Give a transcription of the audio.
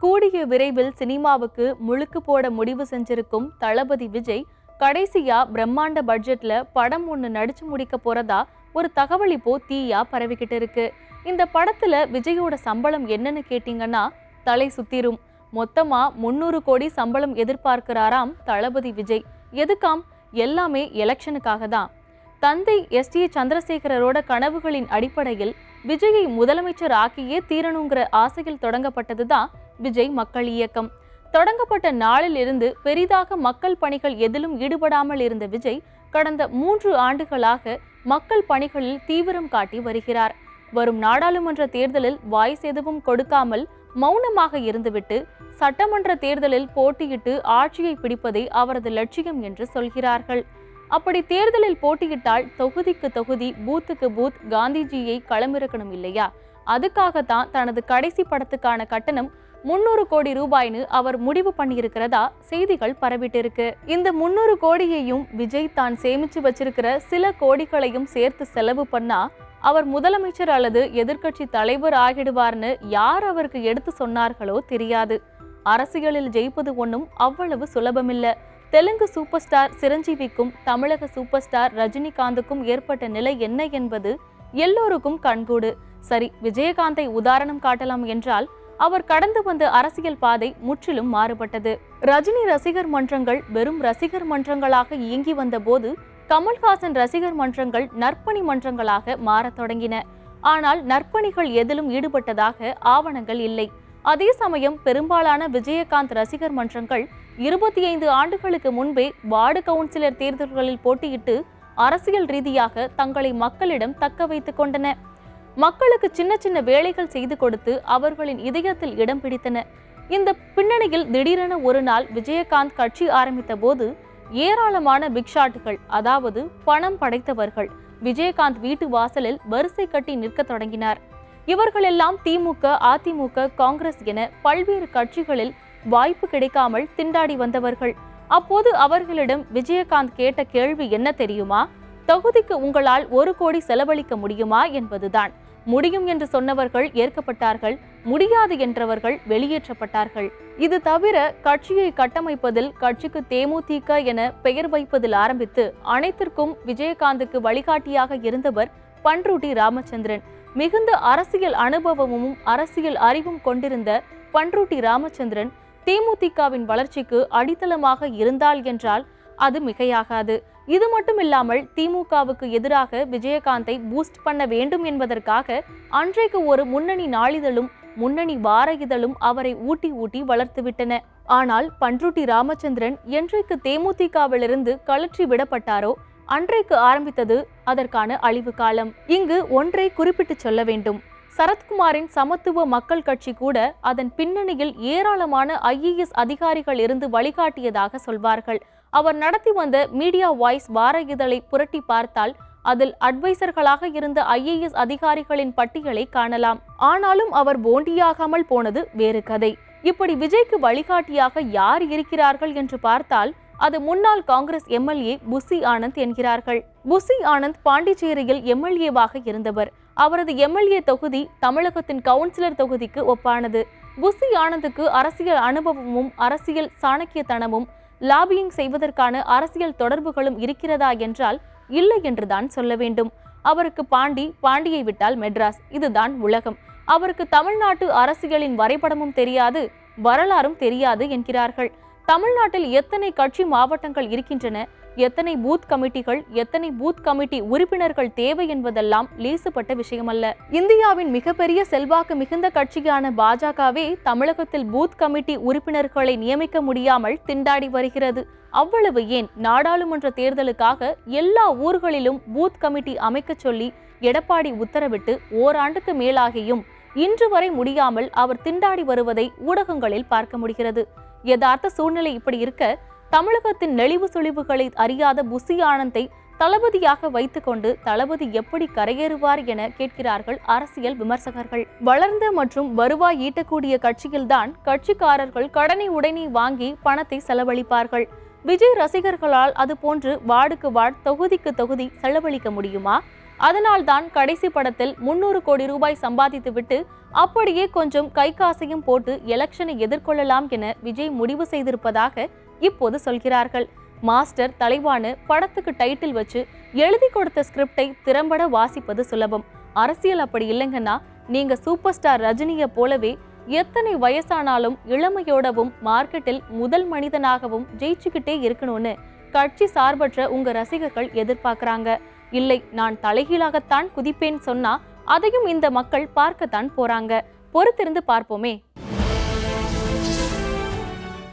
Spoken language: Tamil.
கூடிய விரைவில் சினிமாவுக்கு முழுக்கு போட முடிவு செஞ்சிருக்கும் தளபதி விஜய் கடைசியா பிரம்மாண்ட பட்ஜெட்ல படம் ஒன்று நடிச்சு முடிக்க போறதா ஒரு தகவல் இப்போ தீயா பரவிக்கிட்டு இருக்கு. இந்த படத்துல விஜயோட சம்பளம் என்னன்னு கேட்டீங்கன்னா தலை சுத்திரும். மொத்தமா முந்நூறு கோடி சம்பளம் எதிர்பார்க்கிறாராம் தளபதி விஜய். எதுக்காம்? எல்லாமே எலெக்ஷனுக்காக தான். தந்தை எஸ். டி. சந்திரசேகரரோட கனவுகளின் அடிப்படையில் விஜயை முதலமைச்சர் ஆக்கியே தீரணுங்கிற ஆசையில் தொடங்கப்பட்டதுதான் விஜய் மக்கள் இயக்கம். தொடங்கப்பட்ட நாளில் இருந்து பெரிதாக மக்கள் பணிகள் எதிலும் ஈடுபடாமல் இருந்த விஜய் கடந்த மூன்று ஆண்டுகளாக மக்கள் பணிகளில் தீவிரம் காட்டி வருகிறார். வரும் நாடாளுமன்ற தேர்தலில் வாய்ஸ் எதுவும் கொடுக்காமல் மௌனமாக இருந்துவிட்டு சட்டமன்ற தேர்தலில் போட்டியிட்டு ஆட்சியை பிடிப்பதே அவரது லட்சியம் என்று சொல்கிறார்கள். அப்படி தேர்தலில் போட்டியிட்டால் தொகுதிக்கு தொகுதி பூத்துக்கு பூத் காந்திஜியை களமிறக்கணும் இல்லையா? அதுக்காகத்தான் தனது கடைசி படத்துக்கான கட்டணம் முன்னூறு கோடி ரூபாய்னு அவர் முடிவு பண்ணியிருக்கிறதா செய்திகள் பரவிட்டு இருக்கு இந்த முன்னூறு கோடியையும் விஜய் தான் சேமிச்சு வச்சிருக்கிற சில கோடிகளையும் சேர்த்து செலவு பண்ணா அவர் முதலமைச்சர் அல்லது எதிர்க்கட்சி தலைவர் ஆகிடுவார்னு யார் அவருக்கு எடுத்து சொன்னார்களோ தெரியாது. அரசியலில் ஜெயிப்பது ஒன்றும் அவ்வளவு சுலபமில்ல. தெலுங்கு சூப்பர் ஸ்டார் சிரஞ்சீவிக்கும் தமிழக சூப்பர் ஸ்டார் ரஜினிகாந்துக்கும் ஏற்பட்ட நிலை என்ன என்பது எல்லோருக்கும் கண்கூடு. சரி விஜயகாந்தை உதாரணம் காட்டலாம் என்றால் அவர் கடந்து வந்த அரசியல் பாதை முற்றிலும் மாறுபட்டது. ரஜினி ரசிகர் மன்றங்கள் வெறும் ரசிகர் மன்றங்களாக இயங்கி வந்தபோது கமல்ஹாசன் ரசிகர் மன்றங்கள் நற்பணி மன்றங்களாக மாறத் தொடங்கின. ஆனால் நற்பணிகள் எதிலும் ஈடுபட்டதாக ஆவணங்கள் இல்லை. அதே சமயம் பெரும்பாலான விஜயகாந்த் ரசிகர் மன்றங்கள் இருபத்தி ஐந்து ஆண்டுகளுக்கு முன்பே வார்டு கவுன்சிலர் தேர்தல்களில் போட்டியிட்டு அரசியல் ரீதியாக தங்களை மக்களிடம் தக்க வைத்துக் கொண்டன. மக்களுக்கு சின்ன சின்ன வேலைகள் செய்து கொடுத்து அவர்களின் இதயத்தில் இடம் பிடித்தன. இந்த பின்னணியில் திடீரென ஒரு நாள் விஜயகாந்த் கட்சி ஆரம்பித்த போது ஏராளமான பிக்ஷாட்டுகள் அதாவது பணம் படைத்தவர்கள் விஜயகாந்த் வீட்டு வாசலில் வரிசை கட்டி நிற்கத் தொடங்கினார். இவர்களெல்லாம் திமுக அதிமுக காங்கிரஸ் என பல்வேறு கட்சிகளில் வாய்ப்பு கிடைக்காமல் திண்டாடி வந்தவர்கள். அப்போது அவர்களிடம் விஜயகாந்த் கேட்ட கேள்வி என்ன தெரியுமா? தொகுதிக்கு உங்களால் ஒரு கோடி செலவழிக்க முடியுமா? என்பதுதான். முடியும் என்று சொன்னவர்கள் ஏற்கப்பட்டார்கள் முடியாது என்றவர்கள் வெளியேற்றப்பட்டார்கள். இது தவிர கட்சியை கட்டமைப்பதில் கட்சிக்கு தேமுதிக என பெயர் வைப்பதில் ஆரம்பித்து அனைத்திற்கும் விஜயகாந்துக்கு வழிகாட்டியாக இருந்தவர் பன்ருட்டி ராமச்சந்திரன். மிகுந்த அரசியல் அனுபவமும் அரசியல் அறிவும் கொண்டிருந்த பன்ருட்டி ராமச்சந்திரன் தேமுதிகவின் வளர்ச்சிக்கு அடித்தளமாக இருந்தால் என்றால் அது மிகையாகாது. இது மட்டும் இல்லாமல் திமுகவுக்கு எதிராக விஜயகாந்தை பூஸ்ட் பண்ண வேண்டும் என்பதற்காக அன்றைக்கு ஒரு முன்னணி நாளிதழும் முன்னணி வார இதழும் அவரை ஊட்டி ஊட்டி வளர்த்துவிட்டன ஆனால் பன்ருட்டி ராமச்சந்திரன் என்றைக்கு தேமுதிகவிலிருந்து கலற்றி விடப்பட்டாரோ அன்றைக்கு ஆரம்பித்தது அதற்கான அழிவு காலம். இங்கு ஒன்றை குறிப்பிட்டு சொல்ல வேண்டும். சரத்குமாரின் சமத்துவ மக்கள் கட்சி கூட அதன் பின்னணியில் ஏராளமான ஐஏஎஸ் அதிகாரிகள் இருந்து வழிகாட்டியதாக சொல்வார்கள். அவர் நடத்தி வந்த மீடியா வாய்ஸ் வார இதழை புரட்டி பார்த்தால் அதில் அட்வைசர்களாக இருந்த ஐஏஎஸ் அதிகாரிகளின் பட்டியலை காணலாம். ஆனாலும் அவர் போண்டியாகாமல் போனது வேறு கதை. இப்படி விஜய்க்கு வழிகாட்டியாக யார் இருக்கிறார்கள் என்று பார்த்தால் அது முன்னாள் காங்கிரஸ் எம்எல்ஏ புசி ஆனந்த் என்கிறார்கள். புசி ஆனந்த் பாண்டிச்சேரியில் எம்எல்ஏவாக இருந்தவர். அவரது எம்எல்ஏ தொகுதி தமிழகத்தின் கவுன்சிலர் தொகுதிக்கு ஒப்பானது. புசி ஆனந்துக்கு அரசியல் அனுபவமும் அரசியல் சாணக்கியத்தனமும் லாபியிங் செய்வதற்கான அரசியல் தொடர்புகளும் இருக்கிறதா என்றால் இல்லை என்றுதான் சொல்ல வேண்டும். அவருக்கு பாண்டி பாண்டியை விட்டால் மெட்ராஸ். இதுதான் உலகம். அவருக்கு தமிழ்நாட்டு அரசியலின் வரைபடமும் தெரியாது வரலாறும் தெரியாது என்கிறார்கள். தமிழ்நாட்டில் எத்தனை கட்சி மாவட்டங்கள் இருக்கின்றன? எத்தனை பூத் கமிட்டிகள் எத்தனை பூத் கமிட்டி உறுப்பினர்கள் தேவை என்பதெல்லாம் லேசுப்பட்ட விஷயமல்ல. இந்தியாவின் மிகப்பெரிய செல்வாக்கு மிகுந்த கட்சியான பாஜகவே தமிழகத்தில் பூத் கமிட்டி உறுப்பினர்களை நியமிக்க முடியாமல் திண்டாடி வருகிறது. அவ்வளவு ஏன்? நாடாளுமன்ற தேர்தலுக்காக எல்லா ஊர்களிலும் பூத் கமிட்டி அமைக்கச் சொல்லி எடப்பாடி உத்தரவிட்டு ஓராண்டுக்கு மேலாகியும் இன்று வரை முடியாமல் அவர் திண்டாடி வருவதை ஊடகங்களில் பார்க்க முடிகிறது. யதார்த்த சூழ்நிலை இப்படி இருக்க தமிழகத்தின் நெளிவு சுழிவுகளை அறியாத புசி ஆனந்தை தளபதியாக வைத்துக்கொண்டு தளபதி எப்படி கரையேறுவார் என கேட்கிறார்கள் அரசியல் விமர்சகர்கள். வளர்ந்த மற்றும் வருவாய் ஈட்டக்கூடிய கட்சியில்தான் கட்சிக்காரர்கள் கடனை உடனே வாங்கி பணத்தை செலவழிப்பார்கள். விஜய் ரசிகர்களால் அது போன்று வார்டுக்கு வார்டு தொகுதிக்கு தொகுதி செலவழிக்க முடியுமா? அதனால்தான் கடைசி படத்தில் முன்னூறு கோடி ரூபாய் சம்பாதித்துவிட்டு அப்படியே கொஞ்சம் கை காசையும் போட்டு எலெக்ஷனை எதிர்கொள்ளலாம் என விஜய் முடிவு செய்திருப்பதாக இப்போது சொல்கிறார்கள். மாஸ்டர் தலைவானு படத்துக்கு டைட்டில் வச்சு எழுதி கொடுத்த ஸ்கிரிப்டை திறம்பட வாசிப்பது சுலபம். அரசியல் அப்படி இல்லைங்கன்னா நீங்க சூப்பர் ஸ்டார் ரஜினியை போலவே எத்தனை வயசானாலும் இளமையோடவும் மார்க்கெட்டில் முதல் மனிதனாகவும் ஜெயிச்சுக்கிட்டே இருக்கணும்னு கட்சி சார்பற்ற உங்க ரசிகர்கள் எதிர்பார்க்கறாங்க. இல்லை நான் தலைகீழாகத்தான் குதிப்பேன் சொன்னா அதையும் இந்த மக்கள் பார்க்கத்தான் போறாங்க. பொறுத்திருந்து பார்ப்போமே.